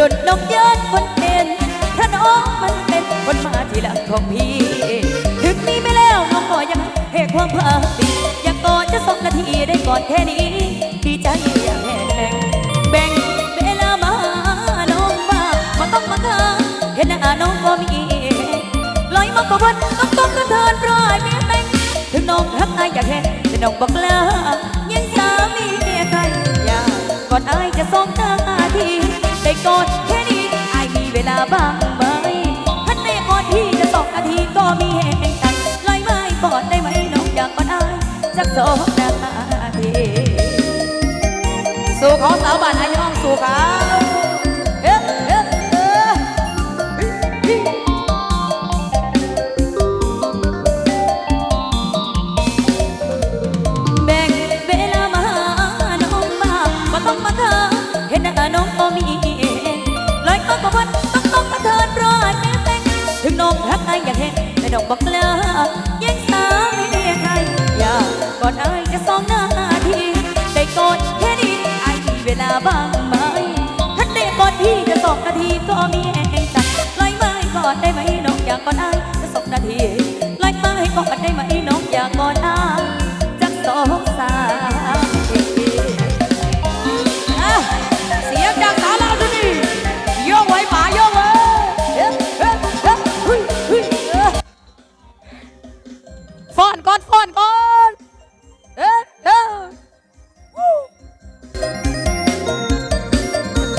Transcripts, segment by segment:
โดนน้องเยินคนเป็นถ้าน้องมันเป็นคนมาทีหลังของพี่ ถึงมีไม่แล้วน้องก็ยังให้ความภาคดีอยากกอดจะสองนาทีได้กอนแค่นี้ ดีใจอยางแห้งแบ่งเวลามาน้องมามาต้องมาค้างเห็นหน้าน้องก็มีลอยมาก็วันต้องต้องกระเทินปลายเมียแบ่งถึงน้องรักอายอยากเห็นแต่น้องบอกลายังสามีเมียใครอยากกอดอายจะสองนาที ได้กอดแค่นี้อายมีเวลาบ้างไหมท่านแม่กอดที่จะสองนาทีก็มีแห่งตังลอยไม้กอดได้ไหมน้องอยากกอดอายสักสองนาทีสู่ขอสาวบ้านอายองสู่ค่ะ เห็นแต่น้องบอกเลายังสามีใคร อยากกอดไอ้จะสองนาทีได้กอดแค่นี้ไอ้มีเวลาบ้างไหมท่านได้กอดพี่จะสองนาทีก็มีแห่งตักลอยไม้กอดได้ไหมน้องอยากกอดไอ้จะสองนาที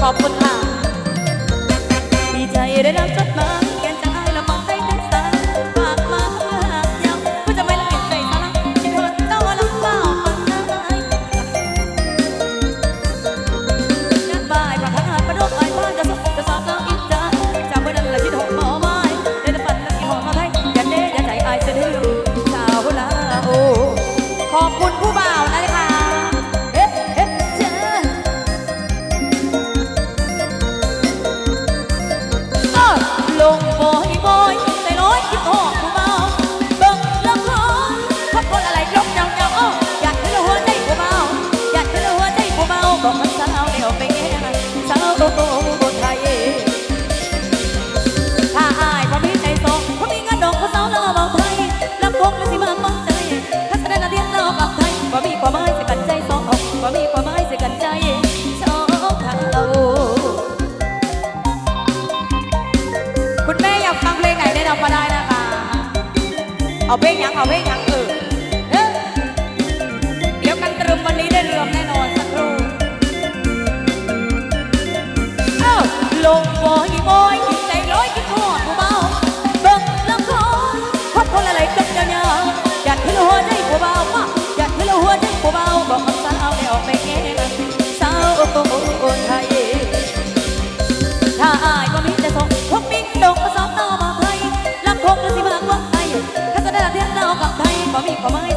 อบคุณค่ะ ดีใจได้รับจดหมาย เอาเพลงยังเอาเพลงยังเออเอ๊ะเดี๋ยวกันตรึมวันนี้ได้เรืองแน่นอนสักครู่เอ้าลงบอยบอยกินใจร้อยกินทอดผู้เบาเบิ่งละครฮอดคนอะไรกับยาวๆอยากให้เราหัวใจผู้เบามาอยากให้เราหัวใจผู้เบาบอกมันสาวได้ออกไปแก้สาวโอ้โหไทยถ้าอายก็มีแต่สองพวกมิ้งดง ไ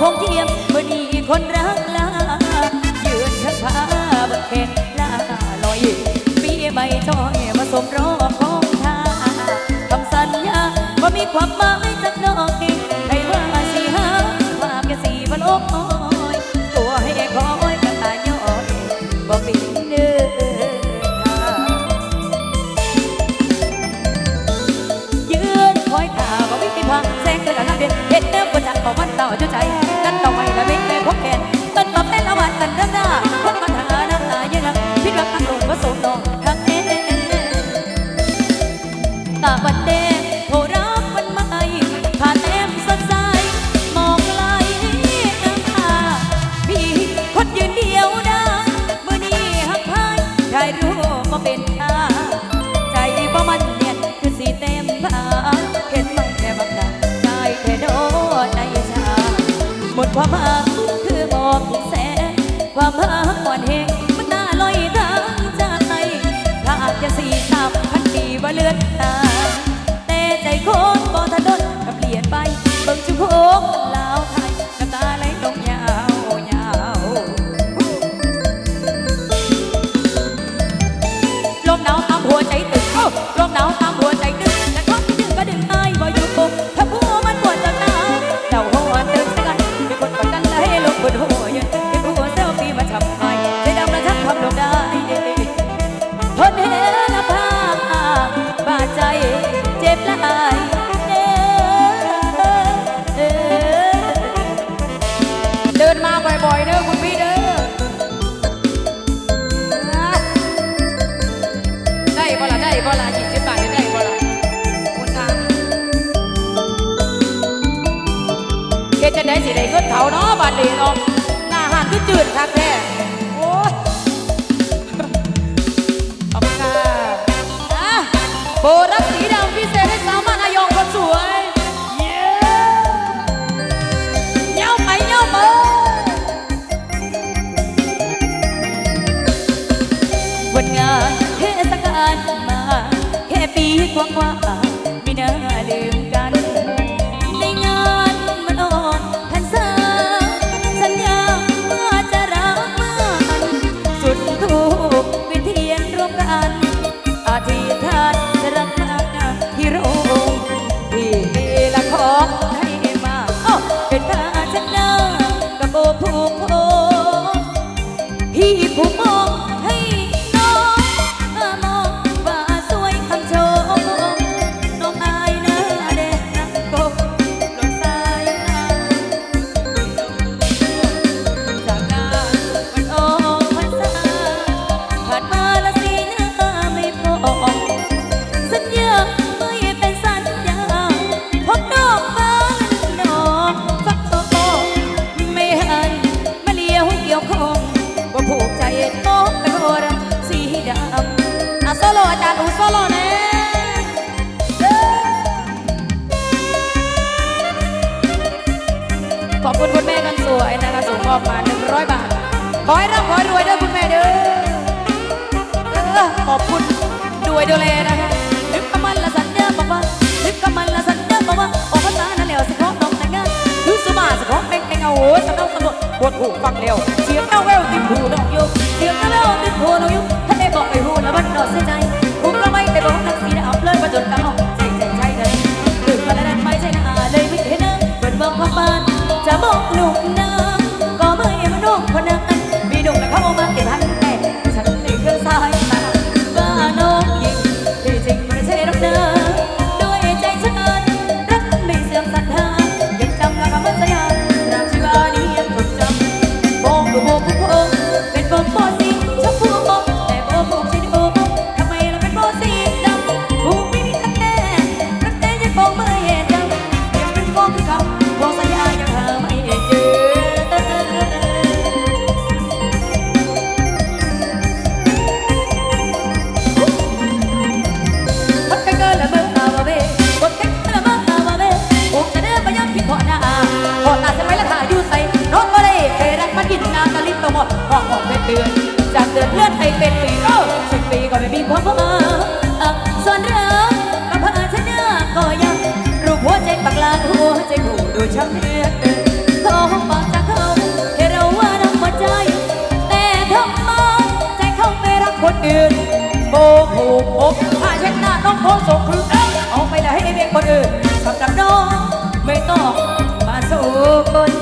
คงเทียมวันนี้คนรักลายืนทั้งผ้าบนแขนลาลอยปีใหม่จอยมาสมรอของทาคำสัญญาว่ามีความหมายสักหน่อยให้ว่าสีหาว่าแค่สีบนอกอ้อยตัวให้คอยกระตายย่อยบอกปี สิได้เงินเท่าเนาะบาดนี้เนาะหน้าหันก็จืดคักแท้โอ้ยขอบคุณะโบรักสีดำพิเศษให้สาวมานายองคนสวยเย้าไปเย้าไปวันงานเทศกาลมา แค่ปีกว่า มอบมาหนึ่งร้อยบาท ขอให้ร่ำขอรวยด้วยคุณแม่เด้อเออขอบคุณด้วยดูแลนะคะนึกกำมันละสัญญาบอกว่านึกกำมันละสัญญาบอกว่าออกพรรษานั่นแล้วสิขอน้องแต่งงานคือสุมาสิขอเม่งเม่งเอาโอ้ยสำเนาสมุดปวดหูฟังเร็ว หมดห้องหมดเป็นเดือนจากเดือนเลื่อนไปเป็นปีโอ้สิบปีก็ไม่มีความเพ้อส่วนเรื่องกับเพื่อนน้อก็ยังรูปหัวใจปักลานหัวใจหูดูช้ำเลือดโทรปากจากเขาให้เราว่าน้ำหัใจ แต่ทำไมใจเขาไม่รักคนอื่นโบกหูกผมผ้าเช็ดหน้าต้องโพสส่งคืนเอ้ยเอาไปไหนให้เบียงคนอื่นสำหรับน้องไม่ต้องมาสู่คน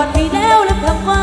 ก่อนไปแล้วแล้วคำว่า